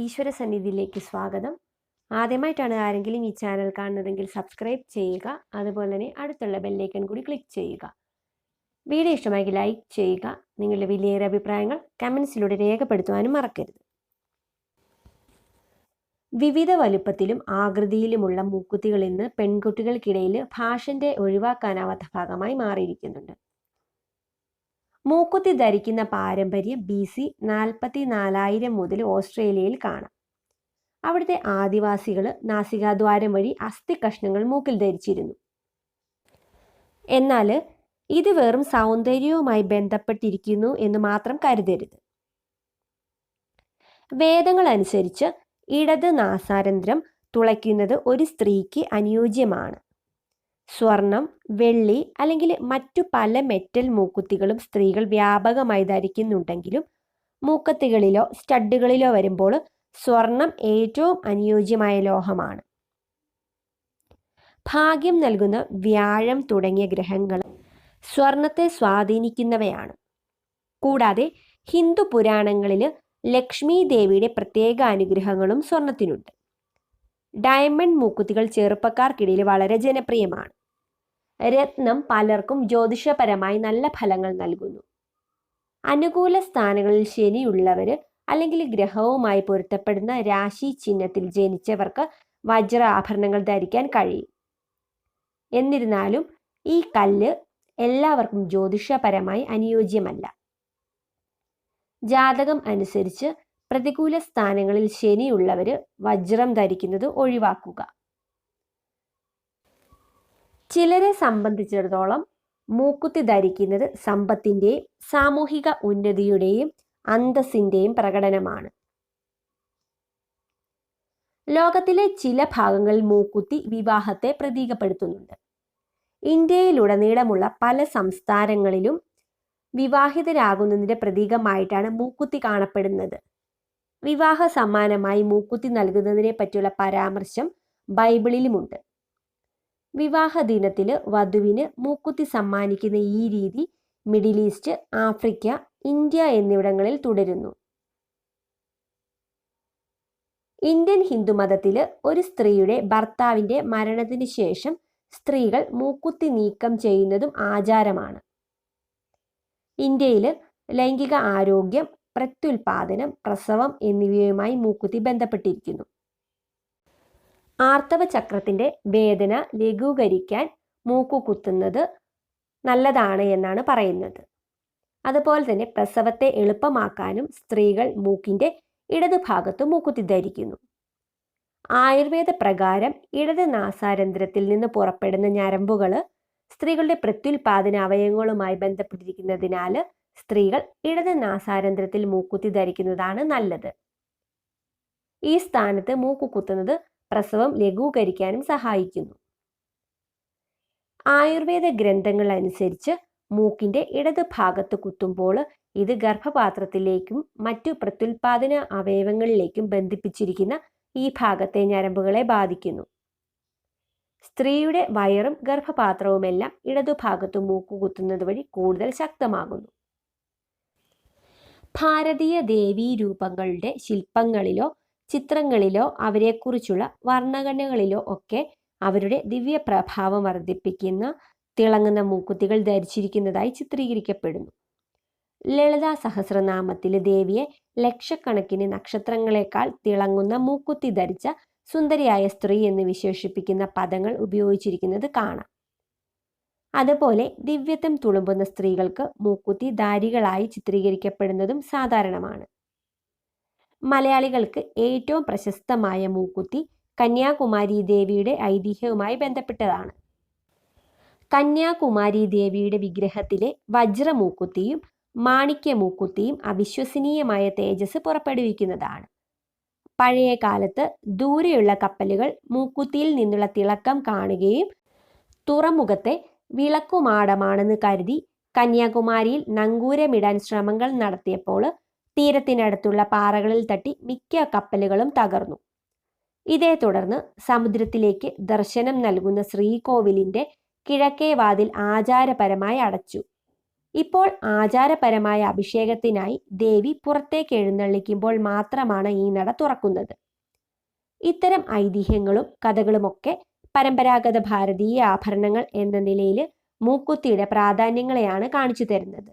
ഈശ്വര സന്നിധിയിലേക്ക് സ്വാഗതം. ആദ്യമായിട്ടാണ് ആരെങ്കിലും ഈ ചാനൽ കാണുന്നതെങ്കിൽ സബ്സ്ക്രൈബ് ചെയ്യുക അതുപോലെ തന്നെ അടുത്തുള്ള ബെല്ലൈക്കൺ കൂടി ക്ലിക്ക് ചെയ്യുക. വീഡിയോ ഇഷ്ടമായെങ്കിൽ ലൈക്ക് ചെയ്യുക നിങ്ങളുടെ വിലയേറെ അഭിപ്രായങ്ങൾ കമൻസിലൂടെ രേഖപ്പെടുത്തുവാനും മറക്കരുത്. വിവിധ വലുപ്പത്തിലും ആകൃതിയിലുമുള്ള മൂക്കുത്തികൾ ഇന്ന് പെൺകുട്ടികൾക്കിടയിൽ ഫാഷന്റെ ഒഴിവാക്കാനാവാത്ത ഭാഗമായി മാറിയിരിക്കുന്നുണ്ട്. മൂക്കുത്തി ധരിക്കുന്ന പാരമ്പര്യം ബി സി നാൽപ്പത്തി നാലായിരം മുതൽ ഓസ്ട്രേലിയയിൽ കാണാം. അവിടുത്തെ ആദിവാസികൾ നാസികാദ്വാരം വഴി അസ്ഥി കഷ്ണങ്ങൾ മൂക്കിൽ ധരിച്ചിരുന്നു. എന്നാൽ ഇത് വെറും സൗന്ദര്യവുമായി ബന്ധപ്പെട്ടിരിക്കുന്നു എന്ന് മാത്രം കരുതരുത്. വേദങ്ങൾ അനുസരിച്ച് ഇടത് നാസാരന്ധ്രം തുളയ്ക്കുന്നത് ഒരു സ്ത്രീക്ക് അനുയോജ്യമാണ്. സ്വർണം വെള്ളി അല്ലെങ്കിൽ മറ്റു പല മെറ്റൽ മൂക്കുത്തികളും സ്ത്രീകൾ വ്യാപകമായി ധരിക്കുന്നുണ്ടെങ്കിലും മൂക്കത്തികളിലോ സ്റ്റഡുകളിലോ വരുമ്പോൾ സ്വർണം ഏറ്റവും അനുയോജ്യമായ ലോഹമാണ്. ഭാഗ്യം നൽകുന്ന വ്യാഴം തുടങ്ങിയ ഗ്രഹങ്ങൾ സ്വർണത്തെ സ്വാധീനിക്കുന്നവയാണ്. കൂടാതെ ഹിന്ദു പുരാണങ്ങളിൽ ലക്ഷ്മി ദേവിയുടെ പ്രത്യേക അനുഗ്രഹങ്ങളും സ്വർണത്തിനുണ്ട് ഡയമണ്ട് മൂക്കുത്തികൾ ചെറുപ്പക്കാർക്കിടയിൽ വളരെ ജനപ്രിയമാണ്. രത്നം പലർക്കും ജ്യോതിഷപരമായി നല്ല ഫലങ്ങൾ നൽകുന്നു. അനുകൂല സ്ഥാനങ്ങളിൽ ശനിയുള്ളവർ അല്ലെങ്കിൽ ഗ്രഹവുമായി പൊരുത്തപ്പെടുന്ന രാശി ചിഹ്നത്തിൽ ജനിച്ചവർക്ക് വജ്ര ആഭരണങ്ങൾ ധരിക്കാൻ കഴിയും. എന്നിരുന്നാലും ഈ കല്ല് എല്ലാവർക്കും ജ്യോതിഷപരമായി അനുയോജ്യമല്ല. ജാതകം അനുസരിച്ച് പ്രതികൂല സ്ഥാനങ്ങളിൽ ശനിയുള്ളവർ വജ്രം ധരിക്കുന്നത് ഒഴിവാക്കുക. ചിലരെ സംബന്ധിച്ചിടത്തോളം മൂക്കുത്തി ധരിക്കുന്നത് സമ്പത്തിന്റെയും സാമൂഹിക ഉന്നതിയുടെയും അന്തസ്സിന്റെയും പ്രകടനമാണ്. ലോകത്തിലെ ചില ഭാഗങ്ങളിൽ മൂക്കുത്തി വിവാഹത്തെ പ്രതീകപ്പെടുത്തുന്നുണ്ട്. ഇന്ത്യയിലുടനീളമുള്ള പല സംസ്ഥാനങ്ങളിലും വിവാഹിതരാകുന്നതിന്റെ പ്രതീകമായിട്ടാണ് മൂക്കുത്തി കാണപ്പെടുന്നത്. വിവാഹ സമ്മാനമായി മൂക്കുത്തി നൽകുന്നതിനെ പറ്റിയുള്ള പരാമർശം ബൈബിളിലുമുണ്ട്. വിവാഹ ദിനത്തിൽ വധുവിന് മൂക്കുത്തി സമ്മാനിക്കുന്ന ഈ രീതി മിഡിൽ ഈസ്റ്റ് ആഫ്രിക്ക ഇന്ത്യ എന്നിവിടങ്ങളിൽ തുടരുന്നു. ഇന്ത്യൻ ഹിന്ദുമതത്തിൽ ഒരു സ്ത്രീയുടെ ഭർത്താവിന്റെ മരണത്തിന് ശേഷം സ്ത്രീകൾ മൂക്കുത്തി നീക്കം ചെയ്യുന്നതും ആചാരമാണ്. ഇന്ത്യയിൽ ലൈംഗിക ആരോഗ്യം പ്രത്യുൽപാദനം പ്രസവം എന്നിവയുമായി മൂക്കുത്തി ബന്ധപ്പെട്ടിരിക്കുന്നു. ആർത്തവ ചക്രത്തിന്റെ വേദന ലഘൂകരിക്കാൻ മൂക്കു കുത്തുന്നത് നല്ലതാണ് എന്നാണ് പറയുന്നത്. അതുപോലെ തന്നെ പ്രസവത്തെ എളുപ്പമാക്കാനും സ്ത്രീകൾ മൂക്കിന്റെ ഇടത് ഭാഗത്ത് മൂക്കുത്തി ധരിക്കുന്നു ആയുർവേദ പ്രകാരം ഇടത് നാസാരന്ധ്രത്തിൽ നിന്ന് പുറപ്പെടുന്ന ഞരമ്പുകൾ സ്ത്രീകളുടെ പ്രത്യുൽപാദന അവയവങ്ങളുമായി ബന്ധപ്പെട്ടിരിക്കുന്നതിനാൽ സ്ത്രീകൾ ഇടത് നാസാരന്ധ്രത്തിൽ മൂക്കുത്തി ധരിക്കുന്നതാണ് നല്ലത്. ഈ സ്ഥാനത്ത് മൂക്കു കുത്തുന്നത് പ്രസവം ലഘൂകരിക്കാനും സഹായിക്കുന്നു. ആയുർവേദ ഗ്രന്ഥങ്ങൾ അനുസരിച്ച് മൂക്കിന്റെ ഇടത് ഭാഗത്ത് കുത്തുമ്പോൾ ഇത് ഗർഭപാത്രത്തിലേക്കും മറ്റു പ്രത്യുൽപാദന അവയവങ്ങളിലേക്കും ബന്ധിപ്പിച്ചിരിക്കുന്ന ഈ ഭാഗത്തെ ഞരമ്പുകളെ ബാധിക്കുന്നു. സ്ത്രീയുടെ വയറും ഗർഭപാത്രവുമെല്ലാം ഇടതുഭാഗത്തു മൂക്ക് കുത്തുന്നത് വഴി കൂടുതൽ ശക്തമാകുന്നു. ഭാരതീയ ദേവീ രൂപങ്ങളുടെ ശില്പങ്ങളിലോ ചിത്രങ്ങളിലോ അവരെക്കുറിച്ചുള്ള വർണഘടനകളിലോ ഒക്കെ അവരുടെ ദിവ്യ പ്രഭാവം വർദ്ധിപ്പിക്കുന്ന തിളങ്ങുന്ന മൂക്കുത്തികൾ ധരിച്ചിരിക്കുന്നതായി ചിത്രീകരിക്കപ്പെടുന്നു. ലളിതാ സഹസ്രനാമത്തിലെ ദേവിയെ ലക്ഷക്കണക്കിന് നക്ഷത്രങ്ങളെക്കാൾ തിളങ്ങുന്ന മൂക്കുത്തി ധരിച്ച സുന്ദരിയായ സ്ത്രീ എന്ന് വിശേഷിപ്പിക്കുന്ന പദങ്ങൾ ഉപയോഗിച്ചിരിക്കുന്നത് കാണാം. അതുപോലെ ദിവ്യത്വം തുളുമ്പുന്ന സ്ത്രീകൾക്ക് മൂക്കുത്തി ധാരികളായി ചിത്രീകരിക്കപ്പെടുന്നതും സാധാരണമാണ്. മലയാളികൾക്ക് ഏറ്റവും പ്രശസ്തമായ മൂക്കുത്തി കന്യാകുമാരി ദേവിയുടെ ഐതിഹ്യവുമായി ബന്ധപ്പെട്ടതാണ്. കന്യാകുമാരി ദേവിയുടെ വിഗ്രഹത്തിലെ വജ്രമൂക്കുത്തിയും മാണിക്യമൂക്കുത്തിയും അവിശ്വസനീയമായ തേജസ് പുറപ്പെടുവിക്കുന്നതാണ്. പഴയ കാലത്ത് ദൂരെയുള്ള കപ്പലുകൾ മൂക്കുത്തിയിൽ നിന്നുള്ള തിളക്കം കാണുകയും തുറമുഖത്തെ വിളക്കുമാടമാണെന്ന് കരുതി കന്യാകുമാരിയിൽ നങ്കൂരമിടാൻ ശ്രമങ്ങൾ നടത്തിയപ്പോൾ തീരത്തിനടുത്തുള്ള പാറകളിൽ തട്ടി മിക്ക കപ്പലുകളും തകർന്നു. ഇതേ തുടർന്ന് സമുദ്രത്തിലേക്ക് ദർശനം നൽകുന്ന ശ്രീകോവിലിന്റെ കിഴക്കേ വാതിൽ ആചാരപരമായി അടച്ചു. ഇപ്പോൾ ആചാരപരമായ അഭിഷേകത്തിനായി ദേവി പുറത്തേക്ക് എഴുന്നള്ളിക്കുമ്പോൾ മാത്രമാണ് ഈ നട തുറക്കുന്നത്. ഇത്തരം ഐതിഹ്യങ്ങളും കഥകളുമൊക്കെ പരമ്പരാഗത ഭാരതീയ ആഭരണങ്ങൾ എന്ന നിലയിൽ മൂക്കുത്തിയുടെ പ്രാധാന്യങ്ങളെയാണ് കാണിച്ചു തരുന്നത്.